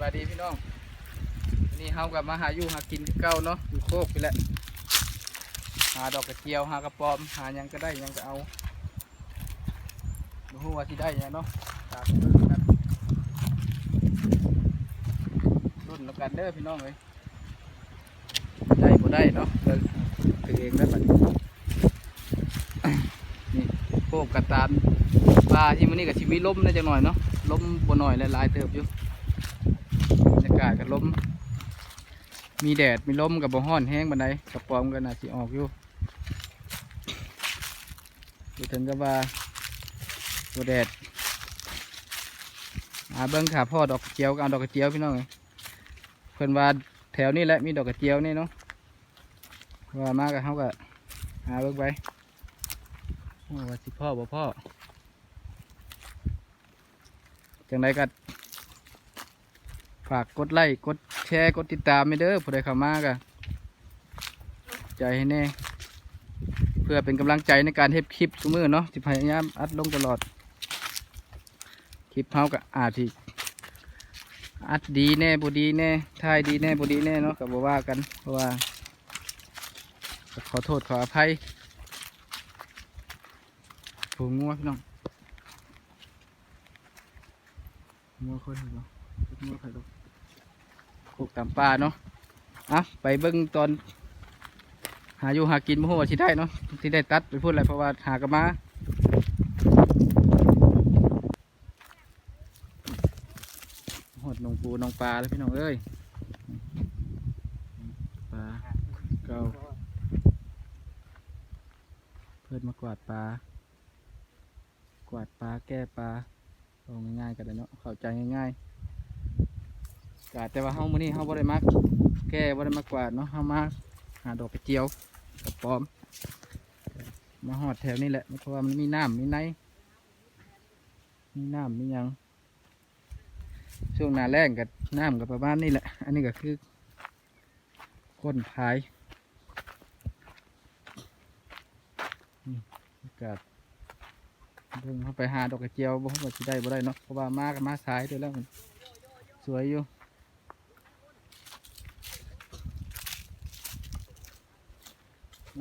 บายดีพี่น้องนี่เฮากับมาหาอยู่หากินเก่าเนาะอยู่โคกไปแหละหาดอกกระเจียวหากระปอม หายังก็ได้ยังก็เอาหู้ว่าที่ได้ยังเนาะตาคุณกันรุ่นแล้วกันเด้อพี่น้องเลยได้บ่ได้เนาะคือเองได้บัดนี่โคกกระตามปลาที่มันนี่กับชีวิตล้มน่าจะหน่อยเนาะล้มบ่หน่อยหลายๆเติบอยู่ากาศกับลมมีแดดมีลมกับบ่ฮ้อนแห้งบันไดกระปอมกันอาสิออกอยู่ดูถึงกับว่าบ่แดดอาเบิ้งขาพ่อดอกกระเจียวเอาดอกกระเจียวพี่น้องเอ้ยเพิ่อนว่าแถวนี้แหละมีดอกกระเจียวนี่เนาะว่ามากกับเฮาก็หาเบิ้งไว้ว่าสิพ่อบ่พ่อจังไดก็ ฝากกดไลค์กดแชร์กดติดตามไม่เด้อผู้ใดเข้ามากะใจให้แน่ เพื่อเป็นกำลังใจในการเทปคลิปทุกมือเนาะสิพยายามอัดลงตลอด คลิปเฮาก็อาจที่อัดดีแน่บดีแน่ถ่ายดีแน่บดีแน่เนาะก็บ่ว่ากันเพราะว่า ขอโทษขออภัยผูงัวงพี่น้องงัวคนเหรอมือไผ่ลูก ผูกตามป่าเนาะอะไปเบิ้งตอน หาอยู่หากินบ่ฮู้ว่าสิได้เนาะที่ได้ตัดไปพูดอะไรเพราะว่าหากนมาหดนองปูนองปลาแล้วพี่น้องเอ้ยปลาเก่าเพื่อนมากวาดปลากวาดปลาแก้ปลาเอาง่ายๆกันเลยเนาะเข้าใจง่ายๆ กาแต่ว่าเฮามื้อนี้เฮาบ่ได้มาแก้บ่ได้มากกวาดเนาะเฮามาหาดอกกระเจียวกับปอม มาหอดแถวนี้แหละเพราะว่ามันมีน้ำมีไนมีน้ำมีหยัง ช่วงหน้าแรงกับน้ำกับประมาณนี้แหละ อันนี้ก็คือก้นพายกาศเบิ่งเข้าไปหาดอกกระเจียวบ่ฮู้ว่าสิได้บ่ได้เนาะเพราะว่ามากับมาสายเด้อแล้วมันสวยอยู่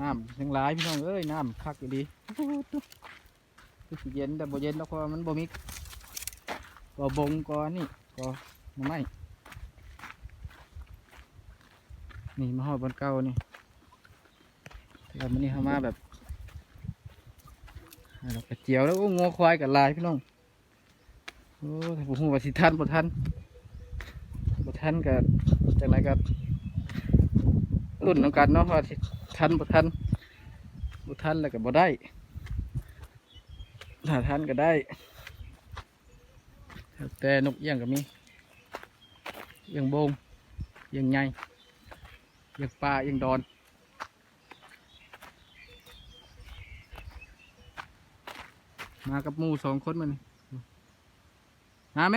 น้ำยังหลายพี่น้องเอ้ยน้ำคักอยู่ดีคือสิเย็นแต่บ่เย็นแล้วเพราะว่ามันบ่มีบ่บงก่อนี่ก็มไม่นี่มาหอดบนเก่านี่แล้วมันนี่เข้ามาแบบหากระเจียวแล้วโอ้งัวควายกับลายพี่น้องโอ้ถ้าผมว่าสิทันบ่ทันบ่ทันกับจังไรกับรุ่นน้ำกันเนาะว่าสิ ทันบ่ทันบ่ทันแล้วก็บ่ได้ถ้าทันก็ได้แต่นกเอี้ยงก็มีเอี้ยงโบงเอี้ยงใหญ่เอี้ยงปลาเอี้ยงดอนมากับมูสองคนมันมาไหม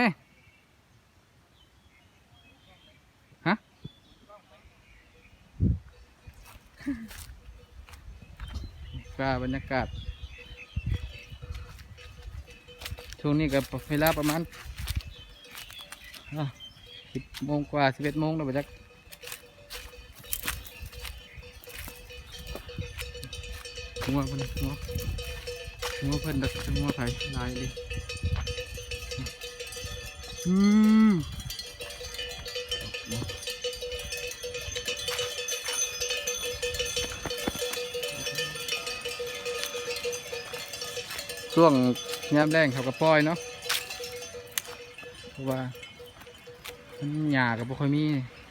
ก็บรรยากาศช่วงนี้ก็เวลาประมาณสิบโมงกว่าสิบเอ็ดโมงแล้วไปจักหัวเพิ่นหัวหัวเพิ่นดักหัวไผ่ลายเลยอืม ช่วงยามแรงเขาก็ปล่อยเนาะเพราะว่ามันหญ้ากับบ่ค่อยมี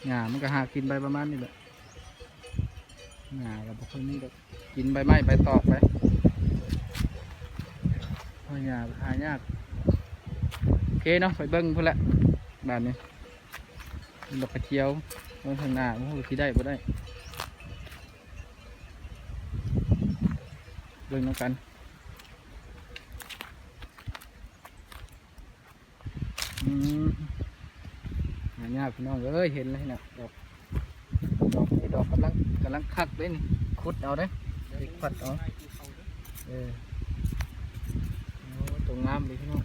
หญ้ามันก็หากินไปประมาณนี้แหละหญ้ากับบ่ค่อยมีดอกกินใบไม้ใบตอกไปเพราะหญ้าหายากโอเคเนาะไปเบิ้งพุ่นละแบ้านนี้ดอกกระเจียวลงทางหน้ามันก็สิได้บ่ได้เบิ่งน้ำกัน อืมหา ยากพี่น้องเอ้ยเห็นเลยนะดอกดอกนี่ดอกกำลังกำลังคักเลยนี่ขุดเอาเด้ไปขุดเอาเออโอ้ตัวงามเลยพี่น้อง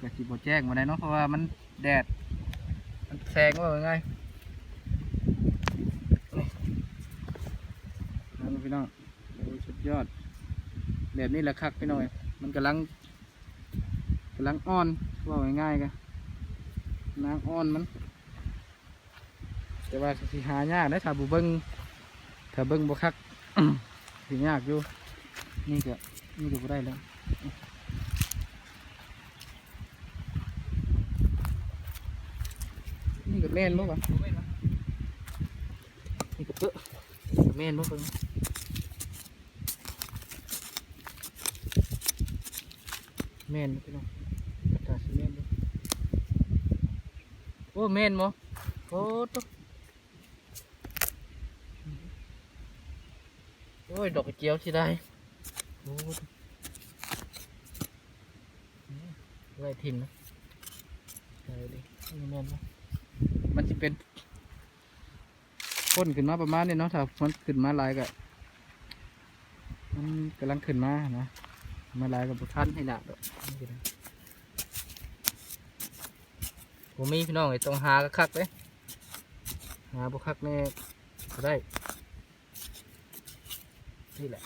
ก็สิบ่แจ้งมาได้เนาะเพราะว่ามันแดด มันแสงว่าไงนั่นพี่น้องยสุดยอดแบบนี้แหละคักพี่น้อยมันกำลังำลังอ่อนว่าง่ายๆกันนางอ่อนมัน แต่ว่าสิหายากนะถ้าบุเบิงถ้าเบิงบุคักสิยากอยู่ นี่ก็นี่ก็ได้แล้วนี่ก็แม่นบ่วะนี่ก็เปอะนี่ก็แม่นบ่เบิ่งแม่นบ่พี่น้อง กระดาษสิแม่นบ่โอ้แม่นบ่โอ้ตวโอ้ยดอกเจียวสิได้โอ้ไว้ทิมนะได้ดินี่แม่นบ่มันจะเป็นพ่นขึ้นมาประมาณนี้เนาะถ้ามันขึ้นมาลายก็มันกำลังขึ้นมานะมาลายกับทันให้หนักดอก ผมมีพี่น้องไอ้ต้องหากระคักเลยหาบุคักแน่ก็ได้นี่แหละ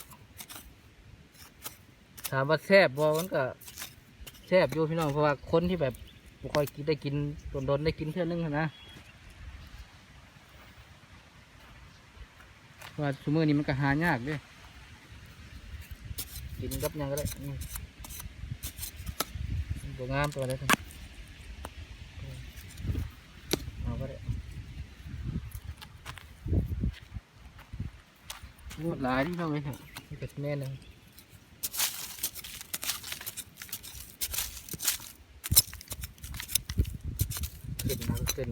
ถามว่าแซ่บบ่มันก็แซ่บอยู่พี่น้องเพราะว่าคนที่แบบบ่ค่อยกินได้กินโดนๆได้กินเท่านึงนะว่าชั่วโมงนี้มันก็หายากด้วยกินกับยังก็ได้อืมบวงามตัวได้ทั้งเอาก็ได้ งวดหลายที่เราไม่เห็นนี่ก็แม่นเลยขึ้นนะขึ้น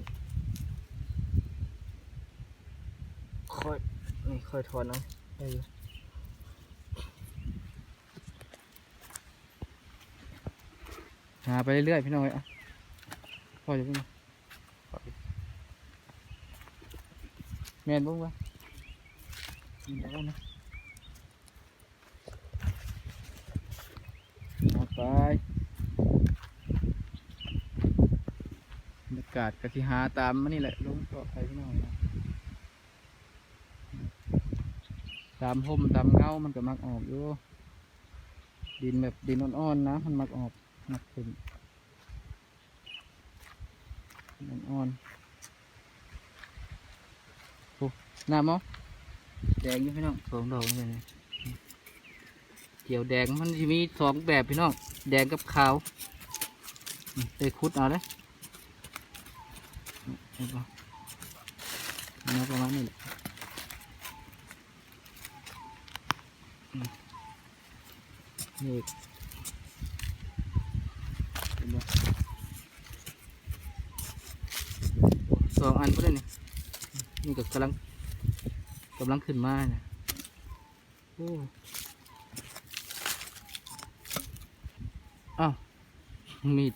ค่อยนี่ค่อยถอนเอาได้อยู่หาไปเรื่อยๆพี่น้อยอะพอจะพี่น้องพออยู่แม่นบ้างวะ กินแล้วนะเอาไปบรรยากาศกะทิหาตามมันนี่แหละลงต่อไปพี่น้องนะตามห่มตามเงามันก็มักออกอยู่ ดินแบบดินอ่อนๆนะ มันมักออกมักขึ้นดินอ่อนๆโอ้น้ำมั้ แดงอยู่พี่น้องสองดอกเลยนะเกี่ยวแดงมันจะมีสองแบบพี่น้อง แดงกับขาวนี่ไปคุดเอาเลยเห็นปะนี่ประมาณนี้แหละนี่เห็นบ่สองอันก็ได้นี่นี่ก็กำลัง กำลังขึ้นมาเนี่ยโอ้อ้าวมีด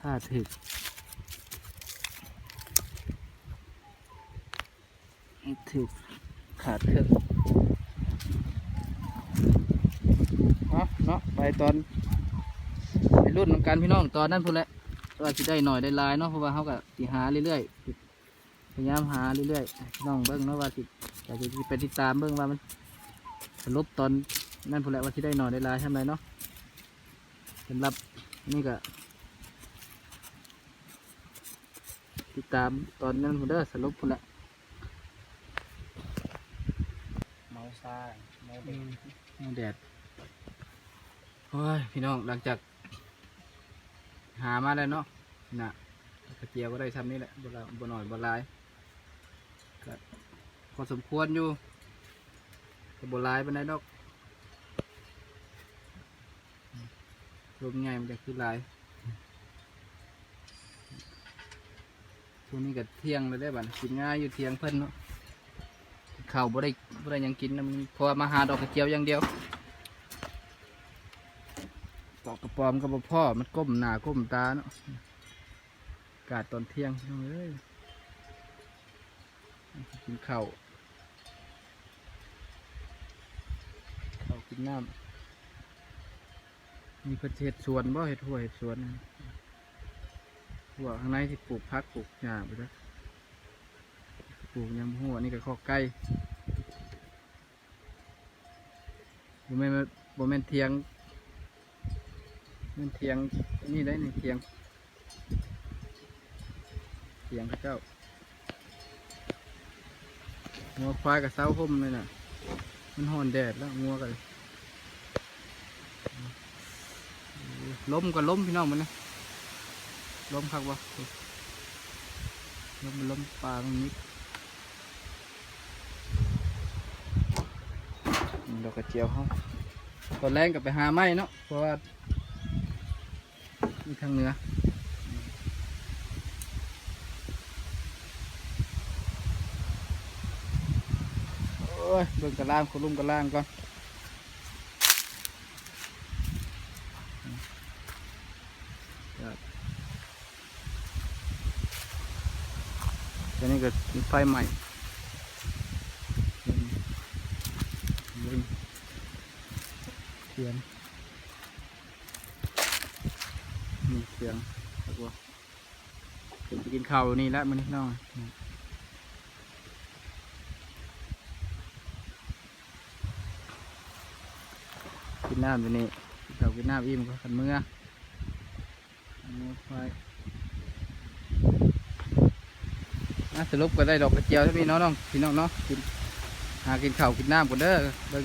ผ้าถึกถึกขาดเครื่องเอาเนาะไปตอนไปรุ่นของการพี่น้องตอนนั้นพูดแหละว่าสิได้หน่อยได้ลายเนาะเพราะว่าเขาก็สิหาเรื่อยๆพยายามหาเรื่อยๆน้องเบิ้งเนาะว่าสิ อยากจะไปติดตามเบิ้งว่ามันสรุปตอนนั่นพูดแหละว่าสิได้หน่อยได้หลายใช่ไหมเนาะสำหรับนี่ก็ติดตามตอนนั้นพูดเด้อสรุปพูดแหละเมาซ่าเมาอืเด็กมแดดโอ้ยพี่น้องหลังจาก หามาแล้วเนาะน่ะกระเจียวก็ได้ทำนี่แหละบลาบหน่อยบหลายก็พ อสมควรอยู่แต่บหลายปานดอกรวมง่ายมันจะคือลายช่วงนี้ก็เที่ยงเลยได้บัดกินง่ายอยู่เที่ยงเพิ่นเนาะข้าวบ่ได้บ่ได้ยังกินนะมันพราะว่ามาหาดอกกระเจียวอย่างเดียวปอกกระปอมกับพ่อมันก้มหน้าก้มตาเนาะกาศตอนเที่ยงพี่น้องเอ้ยกินข้าว นน้ำมีเพิ่นสิเห็ดสวนบ่เห็ดหัวเห็ดสวนหัวข้างในที่ปลูกพักปลูกหญ้าไปด้วยปลูกยำหัวนี่ก็ข้อไก่บ่แม่นว่าบ่แม่นเทียงม่นเทียงนี่ได้นี่เทียงเทียงพระเจ้างัวควายกับเสาห่มเลยน่ะ มันหอนแดดแล้วงัวกัน ล้มก็ล้มพี่น้องมันนะล้มคักวะล้มล้มปลาตรงนี้ดอกกระเจียวเขาตอนแรกกับไปหาไม้เนาะเพราะว่ามีทางเหนือโอ้ยเบิ่งกระล่างคุณลุงกระล่างก่อน ตอนนี้ก็มีไฟใหม่เบิ่งเสียงนี่เสียงแล้วก็เดี๋ยวไปกินข้าวนี่แล้วมันนี่น้องกินน้ำอยู่นี่กินข้าวกินน้ำอิ่มก็ขันมือเอามือไฟ อะสรุปก็ได้ดอกกระเจียวที่พี่น้องน้องพี่น้องเนาะกินหากินข้าวกินน้ำกันเด้อเบิ่ง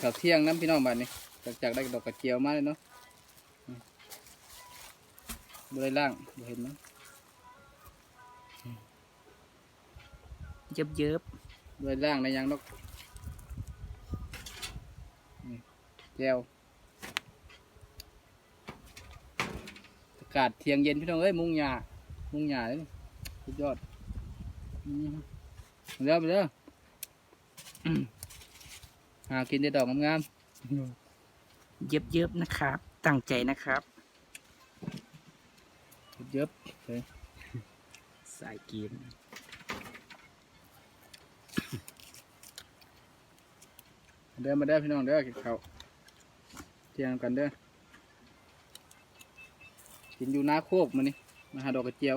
ข้าวเที่ยงน้ำพี่น้องบ้านนี้จากจากได้ดอกกระเจียวมาเลยเนาะบ่ได้ล่างเห็นเนาะเยิบเยิบ ด้วยร่างในยังนกนี่แก้วอากาศเที่ยงเย็นพี่น้องเอ้ยมุงหญ้ามุงหญ้าเลยนี่สุดยอดอืมเร็วไปเด้ออืมหากินได้ดอกงามเยิบเยิบนะครับ ตั้งใจนะครับๆเยอะเลยสายกิน เดินมาเด้อพี่น้องเด้อกินข้าวเที่ยงกันเด้อกินอยู่นาโคกมานี่มาหาดอกกระเจียว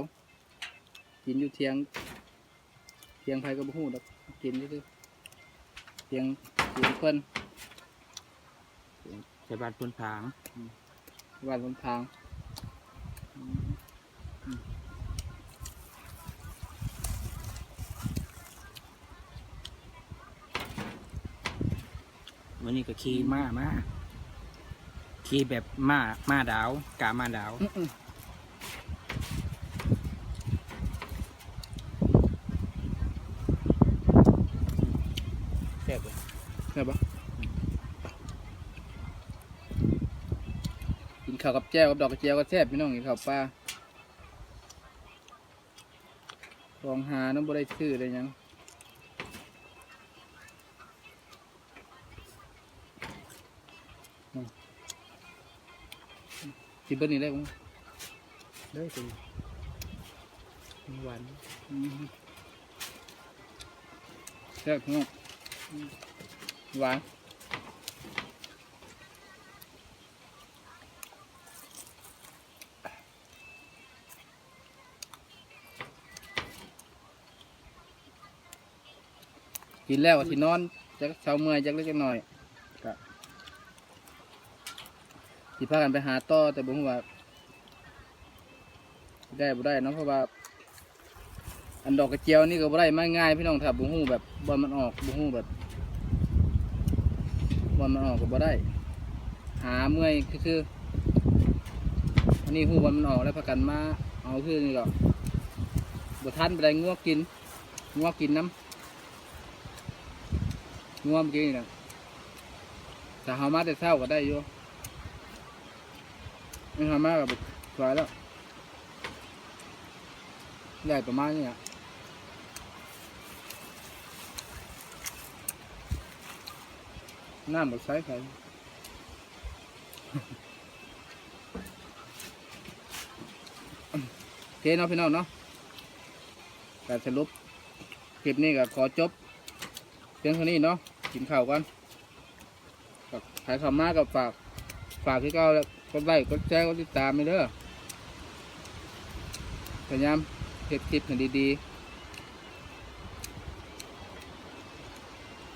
กินอยู่เทียง เทียงไผก็บ่ฮู้ดอกกินซื่อๆเทียงเทียงเพิ่นใส่บาตรพนผางบ้านบนทาง วันนี้ก็ขี่ม้ามาขี่แบบม้าม้าดาวกาม้าดาวอื้ออื้อแซ่บเลยแซ่บปะกินข้าวกับแจ่วกับดอกกระเจียวก็แซ่บพี่น้องกินข้าวปลาลองหาน้ำบ่ได้ชื่อเลยยัง กินเบิ้ลนี่ได้มั้งได้สิหวานอืมแซ่บพี่น้องอืมหวานกินแล้วก็ที่นอนจักเช้าเมื่อยจักเล็กจักหน่อยก็ ที่พากันไปหาต่อแต่บ่ฮู้ว่า ได้บ่ได้เนาะเพราะว่า อันดอกกระเจียวนี่ก็บ่ได้มาง่ายพี่น้องถ้าบ่ฮู้แบบบ่มันออกบ่ฮู้แบบบ่มันออกก็บ่ได้ หาเมื่อยคืออันนี้ฮู้ว่ามันออกแล้วพากันมาเอาคือนี่ก็บ่ทันไปได้งัวกินงัวกินน้ำงัวกี้นี่นะถ้าเฮามาแต่เช้าก็ได้อยู่ ไม่เฮามาก็บ่สวยแล้วได้ประมาณนี้อะน้ำแบบใสไฟโอเคเนาะพี่น้องเนาะการสรุปคลิปนี้ก็ขอจบเพียงเท่านี้เนาะกินข้าวกันกับใครเข้ามากับฝากฝากที่เก้าแล้ว กดไลค์กดแชร์กดติดตามไปเด้อพยายามเก็บคลิปให้ดีๆ